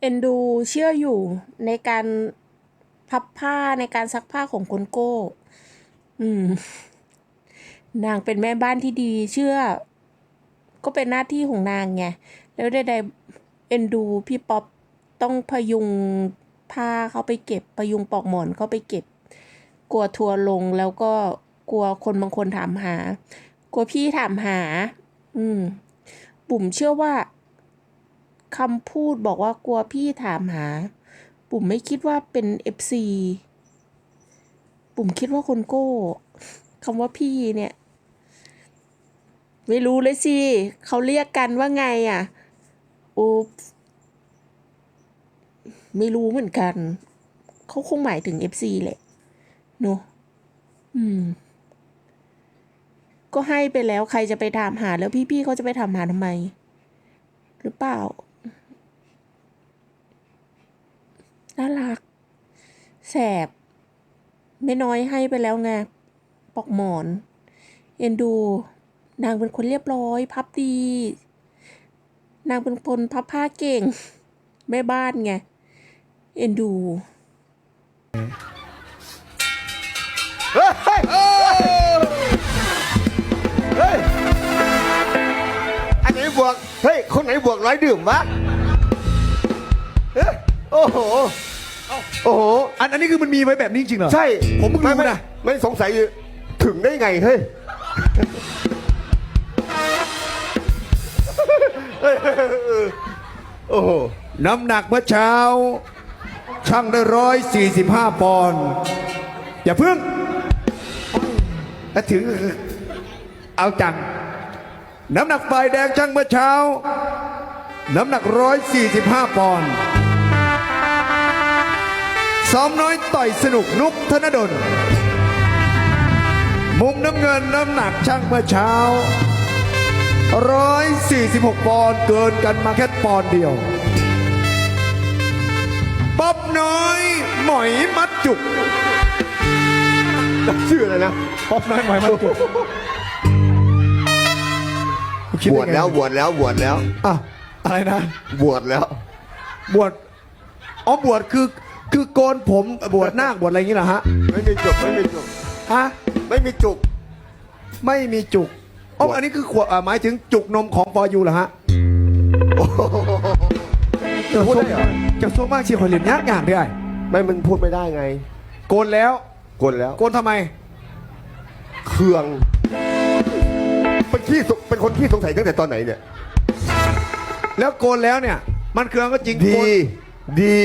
เอ็นดูเชื่ออยู่ในการพับผ้าในการซักผ้าของคนโก้ อืม นางเป็นแม่บ้านที่ดีเชื่อ ก็เป็นหน้าที่ของนางไง แล้วใดๆเอ็นดูพี่ป๊อปต้องพยุงผ้าเขาไปเก็บ พยุงปลอกหมอนเขาไปเก็บ กลัวทัวลงแล้วก็กลัวคนบางคนถามหา กลัวพี่ถามหา อืม บุ๋มเชื่อว่า คำพูดบอกว่ากลัวพี่ถามหาบุ๋มไม่คิดว่าเป็นเอฟซีบุ๋มคิดว่าคนโก้คำว่าพี่เนี่ย ไม่รู้เลยสิเขาเรียกกันว่าไงอะอุ๊บไม่รู้เหมือนกัน เขาคงหมายถึงเอฟซีแหละเนอะอืม ก็ให้ไปแล้วใครจะไปถามหาแล้วพี่ๆเขาจะไปถามหาทำไม หรือเปล่า น่ารัก แสบ ไม่น้อยให้ไปแล้วไงปอกหมอน เอ็นดู นางเป็นคนเรียบร้อย พับดี นางเป็นคนพับผ้าเก่ง แม่บ้านไง เอ็นดูเฮ้ยเฮ้ยเฮ้ยอันไหนบวก เฮ้ย คนไหนบวกร้อยดื่มวะเฮ้ยโอ้โห โอ้โห อันอันนี้คือมันมีไว้แบบนี้จริงเหรอ ใช่ผมเพิ่งรู้ไไนะไม่สงสัยถึงได้ไงเฮ้ยโอ้โหน้ำหนักเมื่อเช้า ช่างได้ร้อยสี่สิบห้าปอนด์อย่าเพิ่งถ้าถึง เอาจัง น้ำหนักฝ่ายแดงช่างเมื่อเช้า น้ำหนักร้อยสี่สิบห้าปอนด์ ซ้อมน้อยต่อยสนุกนุกธนดล มุมน้ำเงินน้ำหนักช่างเมื่อเช้า 146 ปอนด์เกินกันมาแค่ปอนด์เดียว ป๊อบน้อยหมอยมัดจุกชื่ออะไรนะป๊อบน้อยหมอยมัดจุกคิดบไงวชแล้วบวชแล้วบวชแล้วอะอะไรนะ บวชแล้ว บวชอ๋อบวชคือ คือโกนผมบวชนาคบวชอะไรอย่างงี้เหรอฮะไม่มีจุกไม่มีจุกฮะไม่มีจุก ไม่มีจุกอ๋อบวชอันนี้คือขวดอ่าหมายถึงจุกนมของปอยูเหรอฮะพูดได้เหรอจะโซ่มากชีคอยเหรียญยากอย่างได้ไม่มันพูดไม่ได้ไง โกนแล้วกดแล้วโกนทำไมเครื่องเป็นที่สเป็นคนที่สงสัยตั้งแต่ตอนไหนเนี่ย แล้วโกนแล้วเนี่ย มันเครื่องก็จริงดีโกนดี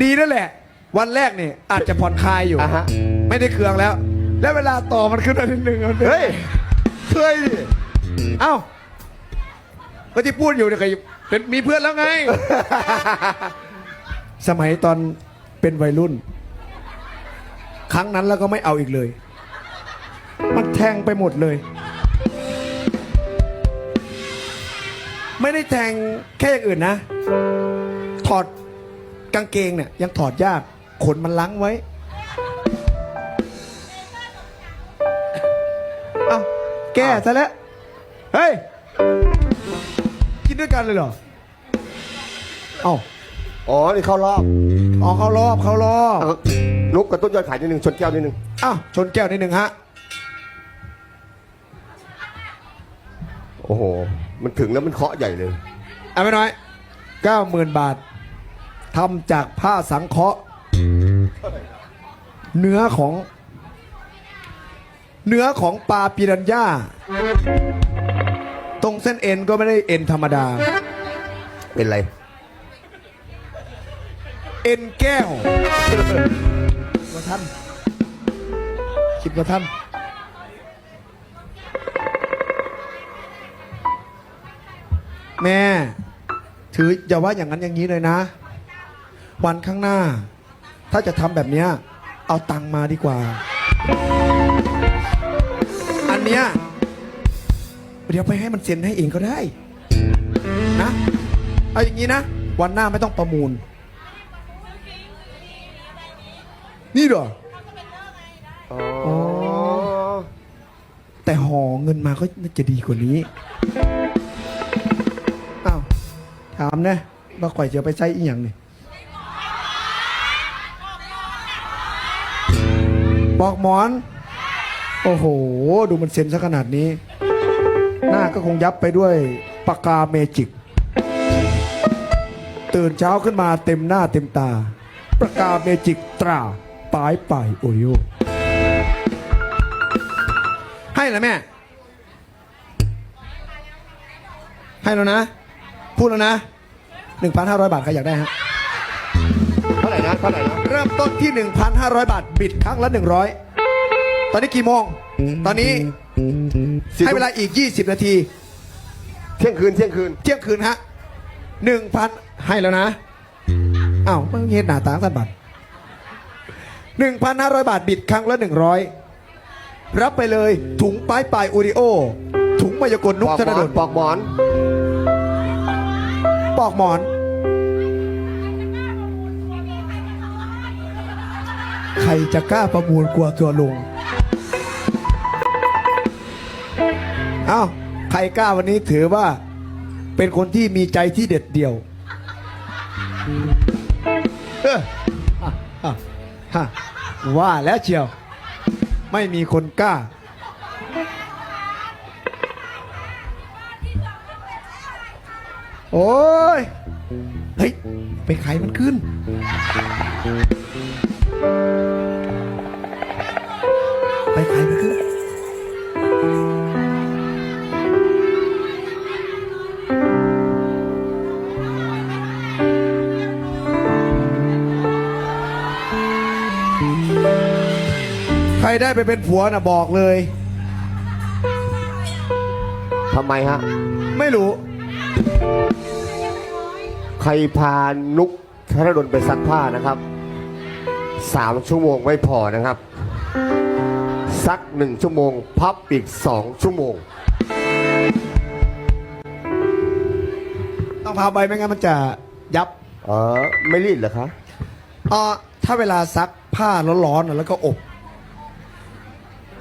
ดีนั่นแหละ วันแรกเนี่ยอาจจะผ่อนคลายอยู่ อะฮะ ไม่ได้เครื่องแล้ว แล้วเวลาต่อมันขึ้นมานิดนึงมันเป็นเฮ้ยเคยดิเอ้า ก็ที่พูดอยู่เนี่ยก็เป็นมีเพื่อนแล้วไง สมัยตอนเป็นวัยรุ่น ครั้งนั้นแล้วก็ไม่เอาอีกเลย มันแทงไปหมดเลย ไม่ได้แทงแค่อย่างอื่นนะ ถอด กางเกงเนี่ยยังถอดยากขนมันลังไว้ เอาแก้ซะแล้ว เฮ้ย กินด้วยกันเลยเหรอ เอ้าอ๋อ นี่เข้ารอบอ๋อเขารอบเขารอบเอานุกกับต้นยอดขายนิดนึงชนแก้วนิดนึง อ้าวชนแก้วนิดหนึ่งฮะ โอ้โห มันถึงแล้วมันเคาะใหญ่เลย เอาไปหน่อยเก้าหมื่นบาท ทำจากผ้าสังเคราะห์เนื้อของ เนื้อของปลาปิรันย่า ตรงเส้นเอ็นก็ไม่ได้เอ็นธรรมดา เป็นไร เอ็นแก้วว่าท่าน คิดว่าท่าน แม่ ถืออย่าว่าอย่างนั้นอย่างนี้เลยนะ วันข้างหน้า ถ้าจะทำแบบเนี้ยเอาตังค์มาดีกว่า อันเนี้ยเดี๋ยวไปให้มันเซ็นให้เองก็ได้ นะ เอาอย่างนี้นะ วันหน้าไม่ต้องประมูล นี่เหรออ๋อ แต่ห่อเงินมาก็น่าจะดีกว่านี้ อ้าว ถามนะว่าข่อยจะเอาไปใช้อีหยังนี่ บอกหมอน โอ้โห ดูมันเซ็นซะขนาดนี้ หน้าก็คงยับไปด้วยปากกาเมจิก ตื่นเช้าขึ้นมาเต็มหน้าเต็มตาปากกาเมจิกตราปลายปลายโอริโอให้แล้วแม่ ให้แล้วนะ พูดแล้วนะ 1,500 บาทใครอยากได้ฮะ นะเท่าไหร่นะเริ่มต้นที่ 1,500 บาท บิดครั้งละ 100 ตอนนี้กี่โมง ตอนนี้ให้เวลาอีก 20 นาที เที่ยงคืนเที่ยงคืน เที่ยงคืนฮะ1,000 ให้แล้วนะอ้าวมึงเฮ็ดหน้าตาสั้นบัตร1,500 บาท บิดครั้งละ 100 รับไปเลยถุงป้ายปลายอูริโอ ถุงมายากลนุกปอกธหนมอดนลปอกหมอน ปอกหมอน ใครจะกล้าประมูลกลัวตัวลง เอ้า ใครกล้าวันนี้ถือว่า เป็นคนที่มีใจที่เด็ดเดี่ยวเอออะอะฮะว่าแล้วเชียว ไม่มีคนกล้า โอ้ย เฮ้ย ไปไขมันขึ้นไป ได้ไปเป็นผัวน่ะบอกเลย ทำไมฮะ ไม่รู้ ใครพานุกธนดลไปซักผ้านะครับ สามชั่วโมงไม่พอนะครับ ซักหนึ่งชั่วโมง พับอีกสองชั่วโมง ต้องพาไปไม่งั้นมันจะยับเออไม่รีดเหรอคะอ่าถ้าเวลาซักผ้าร้อนๆน่ะแล้วก็อบ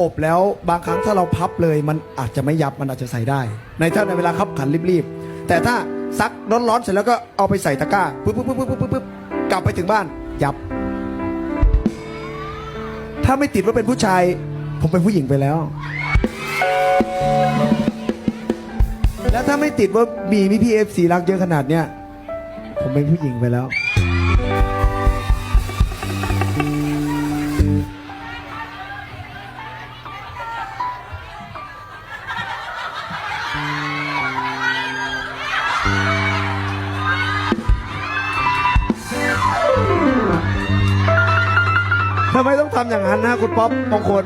อบแล้วบางครั้งถ้าเราพับเลย มันอาจจะไม่ยับมันอาจจะใส่ได้ ในถ้าในเวลาขับขันรีบๆแต่ถ้าซักร้อนๆเสร็จแล้วก็เอาไปใส่ตะกร้าปุ๊บปุ๊บปุ๊บปุ๊บปุ๊บกลับไปถึงบ้าน ยับ ถ้าไม่ติดว่าเป็นผู้ชาย ผมเป็นผู้หญิงไปแล้ว แล้วถ้าไม่ติดว่ามีมีพี่เอฟซีรักเยอะขนาดเนี้ยผมเป็นผู้หญิงไปแล้วำไมต้องทำอย่างนั้นนะคุณป๊อปมงคล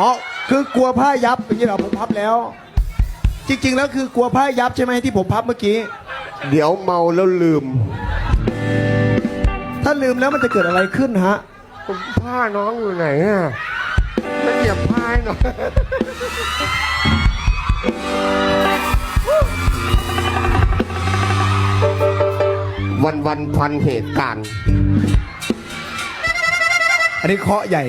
อ๋อคือกลัวผ้ายับอย่างนี้เหรอผมพับแล้ว จริง ๆ แล้วคือกลัวผ้ายับใช่ไหมที่ผมพับเมื่อกี้ เดี๋ยวเมาแล้วลืม ถ้าลืมแล้วมันจะเกิดอะไรขึ้นฮะผ้าน้องอยู่ไหนอะจะเหยียบผ้าให้หน่อยวันวันๆพันเหตุการณ์ อันนี้เคาะใหญ่